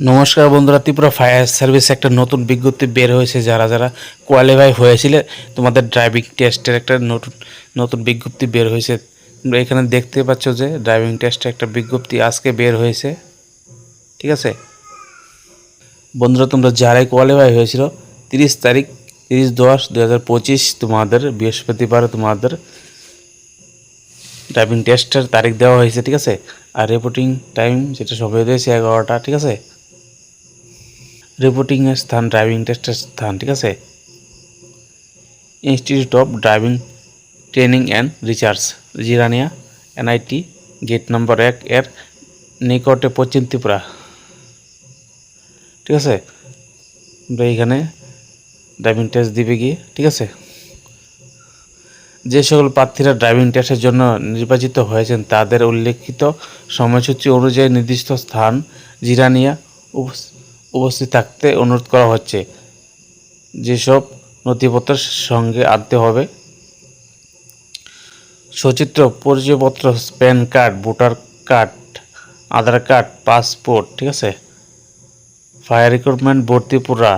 নমস্কার বন্ধুরা, Tripura fire service একটা নতুন বিজ্ঞপ্তি বের হয়েছে। যারা যারা কোয়ালিফাই হয়েছিলে, তোমাদের ড্রাইভিং টেস্টের একটা নতুন নতুন বিজ্ঞপ্তি বের হয়েছে। তোমরা এখানে দেখতে পাচ্ছ যে ড্রাইভিং টেস্টের একটা বিজ্ঞপ্তি আজকে বের হয়েছে। ঠিক আছে? বন্ধুরা, তোমরা যারাই কোয়ালিফাই হয়েছিল, তিরিশ তারিখ, তিরিশ দশ দু তোমাদের বৃহস্পতিবার তোমাদের ড্রাইভিং টেস্টের তারিখ দেওয়া হয়েছে। ঠিক আছে? আর রিপোর্টিং টাইম যেটা সবাই দিয়েছে এগারোটা। ঠিক আছে? রিপোর্টিংয়ের স্থান ড্রাইভিং টেস্টের স্থান, ঠিক আছে? Institute of Driving Training and Research Jirania NIT gate number এক এর নিকটে পশ্চিম ত্রিপুরা। ঠিক আছে? আমরা এইখানে ড্রাইভিং টেস্ট দিবে গিয়ে, ঠিক আছে? যে সকল প্রার্থীরা ড্রাইভিং টেস্টের জন্য নির্বাচিত হয়েছেন, তাদের উল্লেখিত সময়সূচি অনুযায়ী নির্দিষ্ট স্থান জিরানিয়া উপস্থিত থাকতে অনুরোধ করা হচ্ছে। যেসব নথিপত্রের সঙ্গে আনতে হবে, সচিত্র, পরিচয়পত্র, PAN card, voter card, Aadhaar card, passport, ঠিক আছে? ফায়ার রিক্রুটমেন্ট বোর্ড ত্রিপুরা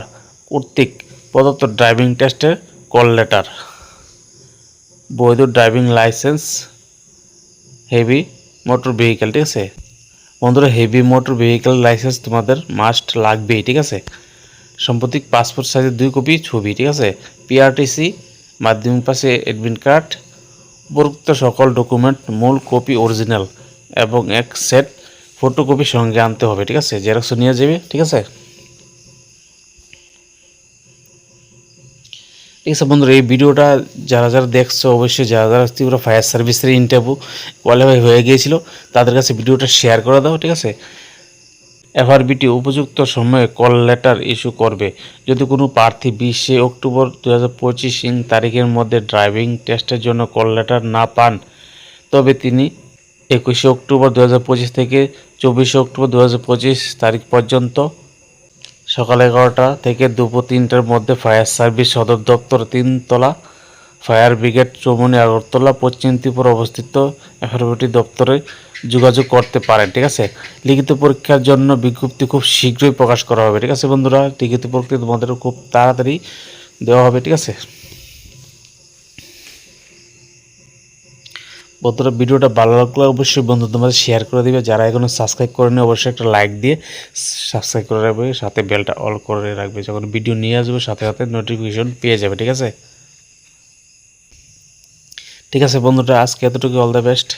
কর্তৃক প্রদত্ত ড্রাইভিং টেস্টের কল লেটার, বৈধ driving licence, heavy motor vehicle, ঠিক আছে? বন্ধুরা হেভি মোটর ভেহিকেল লাইসেন্স তোমাদের মাস্ট লাগবেই, ঠিক আছে? সম্প্রতিক পাসপোর্ট সাইজের দুই কপি ছবি, ঠিক আছে? পিআরটিসি মাধ্যমিক পাশে অ্যাডমিট কার্ড উপরোক্ত সকল ডকুমেন্ট মূল কপি অরিজিনাল এবং এক সেট ফটোকপি সঙ্গে আনতে হবে, ঠিক আছে? জেরক্স নিয়ে যাবে, ঠিক আছে? ঠিক আছে বন্ধুরা, এই ভিডিওটা যারা যারা দেখছ, অবশ্যই যারা যারা ত্রিপুরা ফায়ার সার্ভিসের ইন্টারভিউ কোয়ালিফাই হয়ে গিয়েছিল, তাদের কাছে ভিডিওটা শেয়ার করে দাও, ঠিক আছে? এফআরবিটি উপযুক্ত সময়ে কল লেটার ইস্যু করবে। যদি কোনো প্রার্থী বিশে অক্টোবর দু হাজার পঁচিশ ইং তারিখের মধ্যে ড্রাইভিং টেস্টের জন্য কল লেটার না পান, তবে তিনি একুশে অক্টোবর দু হাজার পঁচিশ থেকে চব্বিশে অক্টোবর দু হাজার পঁচিশ তারিখ পর্যন্ত সকাল এগারোটা থেকে দুপুর তিনটার মধ্যে ফায়ার সার্ভিস সদর দপ্তর তিনতলা, ফায়ার ব্রিগেড চৌমনি আগরতলা, পশ্চিম ত্রিপুরা অবস্থিত এফআরবিটি দপ্তরে যোগাযোগ করতে পারেন, ঠিক আছে? লিখিত পরীক্ষার জন্য বিজ্ঞপ্তি খুব শীঘ্রই প্রকাশ করা হবে, ঠিক আছে বন্ধুরা? লিখিত পরীক্ষা তোমাদের খুব তাড়াতাড়ি দেওয়া হবে, ঠিক আছে? বন্ধুরা, ভিডিওটা ভালো লাগলে অবশ্যই বন্ধু তোমাদের শেয়ার করে দিবে। যারা এখনও সাবস্ক্রাইব করেনি, অবশ্যই একটা লাইক দিয়ে সাবস্ক্রাইব করে রাখবে, সাথে বেলটা অল করে রাখবে। যখন ভিডিও নিয়ে আসবে, সাথে সাথে নোটিফিকেশন পেয়ে যাবে, ঠিক আছে? ঠিক আছে বন্ধুটা আজকে এতটুকু অল দ্য বেস্ট